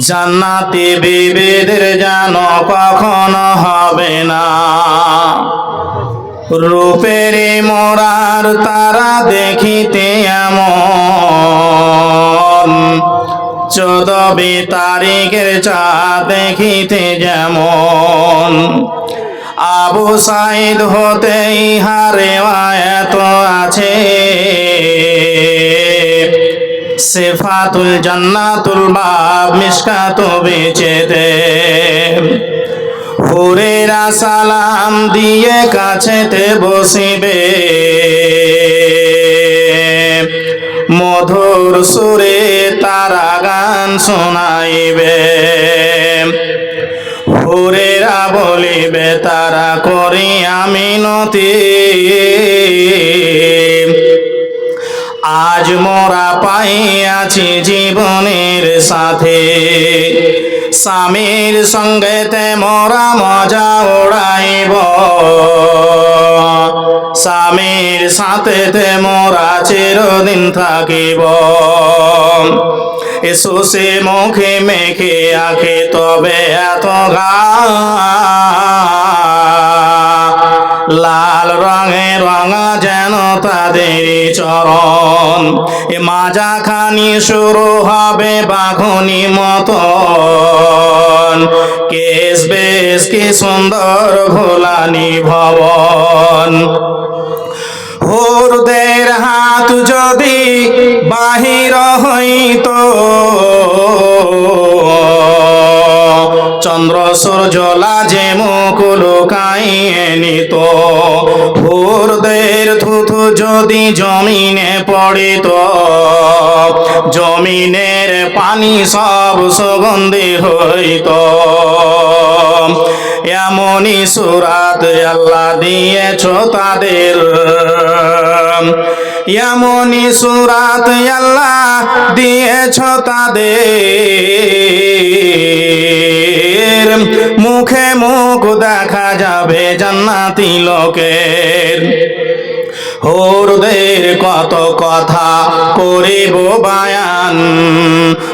জান্নাতি বিবিদের যেন কখনো হবে না। রূপের মোরার তারা দেখিতে এমন। চোদ্দবি তারিখের চা দেখিতে যেমন। আবু সাইদ হতে ইহারে সেফাতুল জান্নাতুল বাব মিসকাত বেচেতে। হুরেরা সালাম দিয়ে কাছেতে বসিবে। মধুর সুরে তারা গান শোনাইবে। হুরেরা বলিবে, তারা করি আমি নতি। মোরা পাইয়াছি জীবনের সাথে। স্বামীর সঙ্গেতে মোরা মজা উড়াইব। স্বামীর সাথেতে মোরা চিরদিন থাকিব। এসো সে মুখে মেখে আখে তবে এত রঙে রঙা যেন তাদের চরণ। এ মাজাখানি শুরু হবে বাঘনি মতন। কেশ বেশ কি সুন্দর ভোলানি ভবন। হোরদের হাত যদি বাহির হইত চন্দ্র সূর্য লাজে মুখ লুকাইয়ে নিত। ভোরদের থুথু যদি জমিনে পড়িত, জমিনের পানি সব সুগন্ধি হইত। এমনই সুরাত আল্লাহ দিয়েছ তাদের। এমনই সুরাত আল্লাহ দিয়েছ তাদের। মুখে মুখ দেখা যাবে জান্নাতি লোকের। হোরদের কত কথা করিব বায়ান,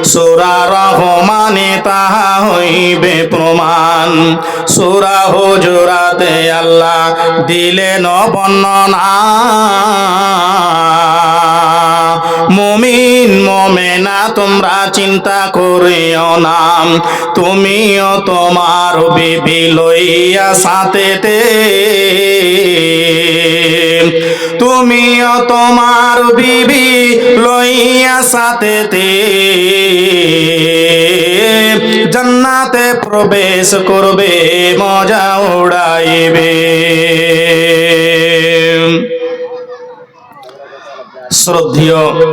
সুরা রহমানে তাহা হইবে প্রমাণ। সুরা হুজুরাতে আল্লাহ দিলেন বর্ণনা। মুমিন মোমেনা, তোমরা চিন্তা করিও না। তুমিও তোমার বিবি লইয়া সাথেতে তুমিও তোমার বিবি লইয়া সাথেতে জান্নাতে প্রবেশ করবে, মজা উড়াইবে। শ্রদ্ধেয়।